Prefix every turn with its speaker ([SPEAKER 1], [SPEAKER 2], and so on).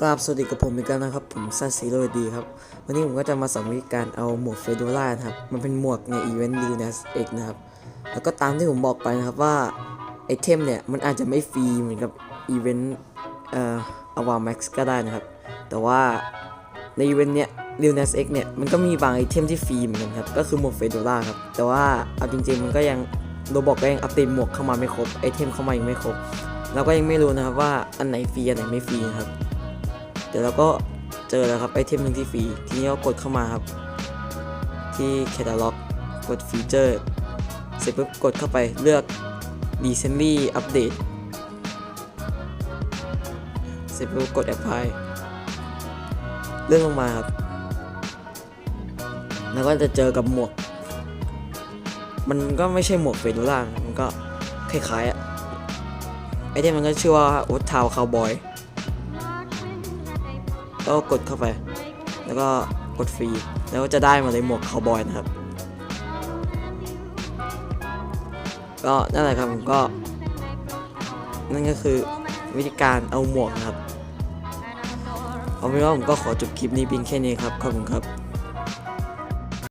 [SPEAKER 1] กราบสวัสดีกับผมอีกแล้วนะครับ ผมซันซีโรดีครับ วันนี้ผมก็จะมาสอนวิธีการเอาหมวกเฟโดล่าครับ มันเป็นหมวกในอีเวนต์ l u n a s X นะครับ แล้วก็ตามที่ผมบอกไปนะครับว่า ไอเทมเนี่ย มันอาจจะไม่ฟรีเหมือนกับอีเวนต์เอ่ออวาแม็กซ์ก็ได้นะครับ แต่ว่าในอีเวนต์เนี้ย l u n a s X เอกเนี่ย มันก็มีบางไอเทมที่ฟรีเหมือนกันครับ ก็คือหมวกเฟโดล่าครับ แต่ว่าเอาจริงๆมันก็ยังโรบอกก็ยังอัปเดตหมวกเข้ามาไม่ครบไอเทมเข้ามายังไม่ครบเราก็ยังไม่รู้นะครับว่าอันไหนฟรีอันไหนไม่ฟรีครับ ดี๋ยวเราก็เจอแล้วครับไอเทมหนึ่งที่ฟรีทีนี้ก็กดเข้ามาครับ ที่ Catalog กดฟีเจอร์เสร็จปุ๊บกดเข้าไปเลือก Recently Update เสร็จปุ๊บกด Apply เลื่อนลงมาครับ แล้วก็จะเจอกับหมวก มันก็ไม่ใช่หมวกเฟโดล่ามันก็คล้ายๆอะไอเทมมันก็ชื่อว่า w o o d t o w n Cowboy ก็กดเข้าไป แล้วก็กดฟรี แล้วก็จะได้มาเลยหมวกคาวบอยนะครับ ก็นั่นแหละครับผมก็ นั่นก็คือวิธีการเอาหมวกนะครับ เอาเป็นว่าผมก็ขอจบคลิปนี้เพียงแค่นี้ครับ ขอบคุณครับ